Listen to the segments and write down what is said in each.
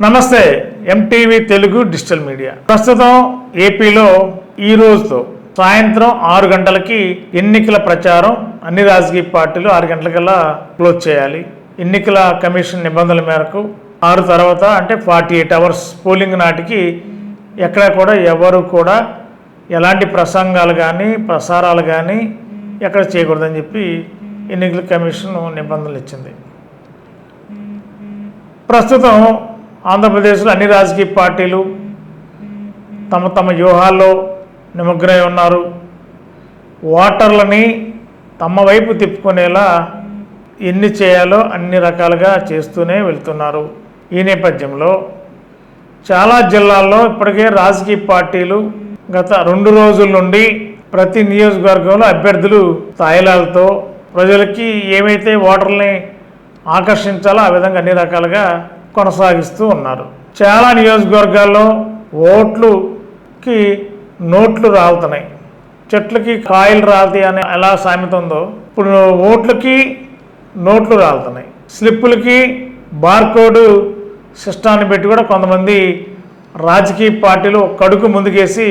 నమస్తే MTV Telugu digital media. ప్రస్తుతం ఏపీలో ఈ రోజుతో సాయంత్రం ఆరు గంటలకి ఎన్నికల ప్రచారం అన్ని రాజకీయ పార్టీలు ఆరు గంటలకల్లా క్లోజ్ చేయాలి. ఎన్నికల కమిషన్ నిబంధనల మేరకు ఆరు తర్వాత అంటే ఫార్టీ ఎయిట్ అవర్స్ పోలింగ్ నాటికి ఎక్కడ కూడా ఎవరు కూడా ఎలాంటి ప్రసంగాలు కానీ ప్రసారాలు కానీ ఎక్కడ చేయకూడదని చెప్పి ఎన్నికల కమిషన్ నిబంధనలు ఇచ్చింది. ప్రస్తుతం ఆంధ్రప్రదేశ్లో అన్ని రాజకీయ పార్టీలు తమ తమ వ్యూహాల్లో నిమగ్నమై ఉన్నారు. ఓటర్లని తమ వైపు తిప్పుకునేలా ఎన్ని చేయాలో అన్ని రకాలుగా చేస్తూనే వెళ్తున్నారు. ఈ నేపథ్యంలో చాలా జిల్లాల్లో ఇప్పటికే రాజకీయ పార్టీలు గత రెండు రోజుల నుండి ప్రతి నియోజకవర్గంలో అభ్యర్థులు తాయిలాలతో ప్రజలకి ఏమైతే ఓటర్లని ఆకర్షించాలో ఆ విధంగా అన్ని రకాలుగా కొనసాగిస్తూ ఉన్నారు. చాలా నియోజకవర్గాల్లో ఓట్లుకి నోట్లు రాలుతున్నాయి. చెట్లకి కాయలు రాలుతాయి అని ఎలా సామెత ఉందో ఇప్పుడు ఓట్లకి నోట్లు రాలుతున్నాయి. స్లిప్పులకి బార్కోడ్ సిస్టాన్ని పెట్టి కూడా కొంతమంది రాజకీయ పార్టీలు కడుకు ముందుకేసి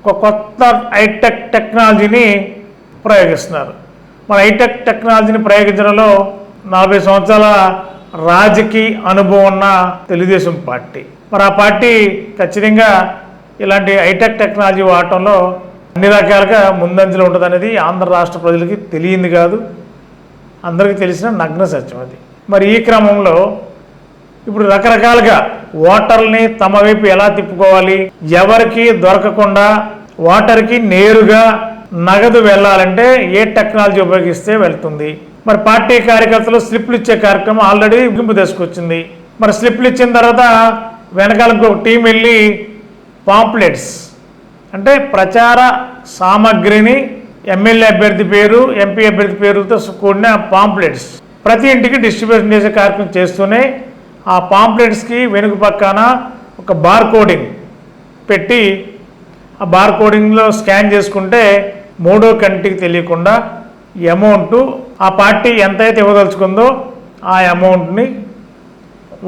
ఒక కొత్త హైటెక్ టెక్నాలజీని ప్రయోగిస్తున్నారు. మన హైటెక్ టెక్నాలజీని ప్రయోగించడంలో నలభై సంవత్సరాల రాజకీయ అనుభవం ఉన్న తెలుగుదేశం పార్టీ. మరి ఆ పార్టీ ఖచ్చితంగా ఇలాంటి హైటెక్ టెక్నాలజీ వాడటంలో అన్ని రకాలుగా ముందంజలో ఉంటుందనేది ఆంధ్ర రాష్ట్ర ప్రజలకి తెలియంది కాదు. అందరికీ తెలిసిన నగ్న సత్యం అది. మరి ఈ క్రమంలో ఇప్పుడు రకరకాలుగా ఓటర్ని తమ వైపు ఎలా తిప్పుకోవాలి? ఎవరికి దొరకకుండా ఓటర్కి నేరుగా నగదు వెళ్ళాలంటే ఏ టెక్నాలజీ ఉపయోగిస్తే వెళ్తుంది? మరి పార్టీ కార్యకర్తలు స్లిప్లు ఇచ్చే కార్యక్రమం ఆల్రెడీ ముగింపు తీసుకొచ్చింది. మరి స్లిప్లు ఇచ్చిన తర్వాత వెనకాల ఇంకొక టీం వెళ్ళి పాంప్లెట్స్ అంటే ప్రచార సామగ్రిని ఎమ్మెల్యే అభ్యర్థి పేరు ఎంపీ అభ్యర్థి పేరుతో కూడిన పాంప్లెట్స్ ప్రతి ఇంటికి డిస్ట్రిబ్యూషన్ చేసే కార్యక్రమం చేస్తూనే ఆ పాంప్లెట్స్కి వెనుక పక్కన ఒక బార్ కోడింగ్ పెట్టి ఆ బార్ కోడింగ్లో స్కాన్ చేసుకుంటే మూడో కంటికి తెలియకుండా అమౌంట్ ఆ పార్టీ ఎంతైతే ఇవ్వదలుచుకుందో ఆ అమౌంట్ని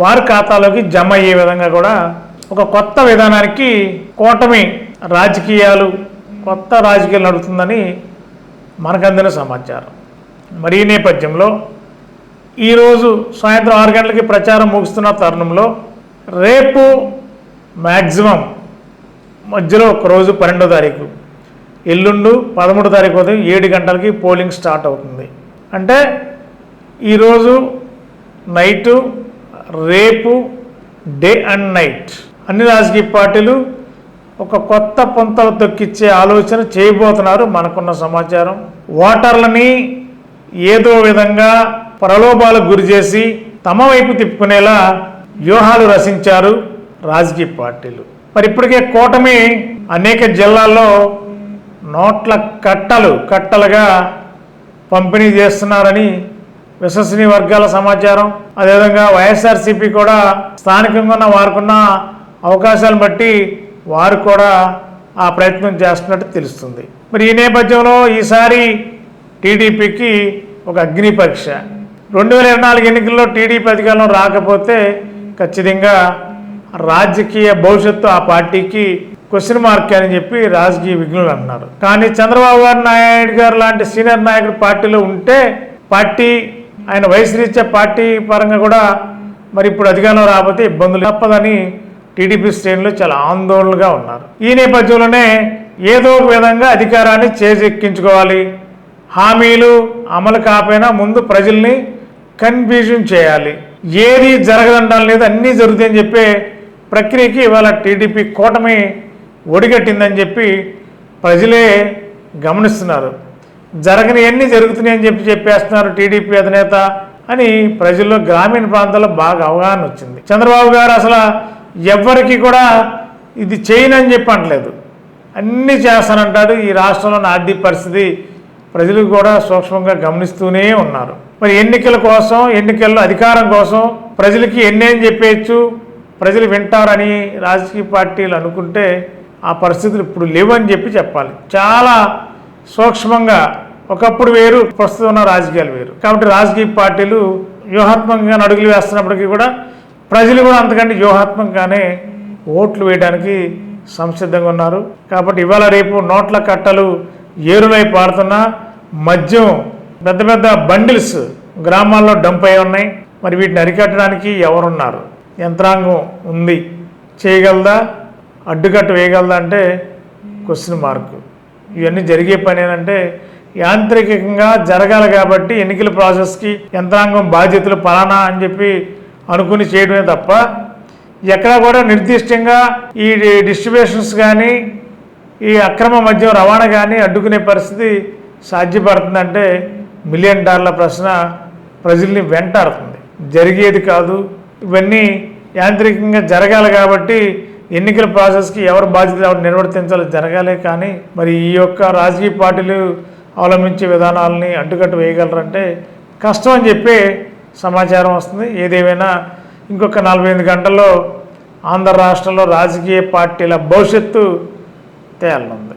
వారి ఖాతాలోకి జమ అయ్యే విధంగా కూడా ఒక కొత్త విధానానికి కూటమి రాజకీయాలు కొత్త రాజకీయాలు నడుతుందని మనకందిన సమాచారం. మరి ఈ నేపథ్యంలో ఈరోజు సాయంత్రం ఆరు గంటలకి ప్రచారం ముగుస్తున్న తరుణంలో రేపు మ్యాక్సిమం మధ్యలో ఒక రోజు పన్నెండో తారీఖు ఎల్లుండు పదమూడో తారీఖు ఉదయం ఏడు గంటలకి పోలింగ్ స్టార్ట్ అవుతుంది. అంటే ఈరోజు నైటు రేపు డే అండ్ నైట్. అన్ని రాజకీయ పార్టీలు ఒక కొత్త పొంతలు తొక్కిచ్చే ఆలోచన చేయబోతున్నారు మనకున్న సమాచారం. ఓటర్లని ఏదో విధంగా ప్రలోభాలకు గురి చేసి తమ వైపు తిప్పుకునేలా వ్యూహాలు రచించారు రాజకీయ పార్టీలు. మరి ఇప్పటికే కూటమి అనేక జిల్లాల్లో నోట్ల కట్టలు కట్టలుగా పంపిణీ చేస్తున్నారని విశ్వసనీయ వర్గాల సమాచారం. అదేవిధంగా వైఎస్ఆర్సీపీ కూడా స్థానికంగా ఉన్న వారికున్న అవకాశాలను బట్టి వారు కూడా ఆ ప్రయత్నం చేస్తున్నట్టు తెలుస్తుంది. మరి ఈ నేపథ్యంలో ఈసారి టీడీపీకి ఒక అగ్ని పరీక్ష రెండు వేల ఇరవై నాలుగు ఎన్నికల్లో టీడీపీ అధికారంలో రాకపోతే ఖచ్చితంగా రాజకీయ భవిష్యత్తు ఆ పార్టీకి క్వశ్చన్ మార్క్ అని చెప్పి రాజకీయ విఘ్నులు అన్నారు. కానీ చంద్రబాబు గారు నాయుడు గారు లాంటి సీనియర్ నాయకుడు పార్టీలో ఉంటే పార్టీ ఆయన వయసు రీత్యా పార్టీ పరంగా కూడా మరి ఇప్పుడు అధికారంలో రాకపోతే ఇబ్బందులు తప్పదని టీడీపీ శ్రేణులు చాలా ఆందోళనగా ఉన్నారు. ఈ నేపథ్యంలోనే ఏదో ఒక విధంగా అధికారాన్ని చేజెక్కించుకోవాలి. హామీలు అమలు కాకపోయినా ముందు ప్రజల్ని కన్ఫ్యూజన్ చేయాలి. ఏది జరగదండం లేదు అన్నీ జరుగుతాయని చెప్పే ప్రక్రియకి ఇవాళ టీడీపీ కూటమి ఒడిగట్టిందని చెప్పి ప్రజలే గమనిస్తున్నారు. జరగనివన్నీ జరుగుతున్నాయని చెప్పి చెప్పేస్తున్నారు టీడీపీ అధినేత అని ప్రజల్లో గ్రామీణ ప్రాంతాల్లో బాగా అవగాహన వచ్చింది. చంద్రబాబు గారు అసలు ఎవ్వరికి కూడా ఇది చేయనని చెప్పి అనట్లేదు అన్నీ చేస్తానంటాడు ఈ రాష్ట్రంలోని ఆర్థిక పరిస్థితి ప్రజలు కూడా సూక్ష్మంగా గమనిస్తూనే ఉన్నారు. మరి ఎన్నికల కోసం ఎన్నికల్లో అధికారం కోసం ప్రజలకి ఎన్నేం చెప్పేయచ్చు? ప్రజలు వింటారని రాజకీయ పార్టీలు అనుకుంటే ఆ పరిస్థితులు ఇప్పుడు లేవని చెప్పి చెప్పాలి. చాలా సూక్ష్మంగా ఒకప్పుడు వేరు ప్రస్తుతం ఉన్న రాజకీయాలు వేరు. కాబట్టి రాజకీయ పార్టీలు వ్యూహాత్మకంగా అడుగులు వేస్తున్నప్పటికీ కూడా ప్రజలు కూడా అంతకంటే వ్యూహాత్మకంగానే ఓట్లు వేయడానికి సంసిద్ధంగా ఉన్నారు. కాబట్టి ఇవాళ రేపు నోట్ల కట్టలు ఏరులై పారుతున్న మద్యం పెద్ద పెద్ద బండిల్స్ గ్రామాల్లో డంప్ అయి ఉన్నాయి. మరి వీటిని అరికట్టడానికి ఎవరున్నారు? యంత్రాంగం ఉంది. చేయగలదా? అడ్డుకట్ట వేయగలదంటే క్వశ్చన్ మార్క్ ఇవన్నీ జరిగే పని ఏంటంటే యాంత్రికంగా జరగాలి కాబట్టి ఎన్నికల ప్రాసెస్కి యంత్రాంగం బాధ్యతలు పలానా అని చెప్పి అనుకుని చేయడమే తప్ప ఎక్కడ కూడా నిర్దిష్టంగా ఈ డిస్ట్రిబ్యూషన్స్ కానీ ఈ అక్రమ మద్యం రవాణా కానీ అడ్డుకునే పరిస్థితి సాధ్యపడుతుందంటే మిలియన్ డాలర్ల ప్రశ్న ప్రజల్ని వెంటాడుతుంది. జరిగేది కాదు. ఇవన్నీ యాంత్రికంగా జరగాలి కాబట్టి ఎన్నికల ప్రాసెస్కి ఎవరు బాధ్యత ఎవరు నిర్వర్తించాలో జరగాలే కానీ మరి ఈ యొక్క రాజకీయ పార్టీలు అవలంబించే విధానాలని అడ్డుకట్టు వేయగలరంటే కష్టం అని చెప్పి సమాచారం వస్తుంది. ఏదేమైనా ఇంకొక నలభై ఎనిమిది గంటల్లో ఆంధ్ర రాష్ట్రంలో రాజకీయ పార్టీల భవిష్యత్తు తేలనుంది.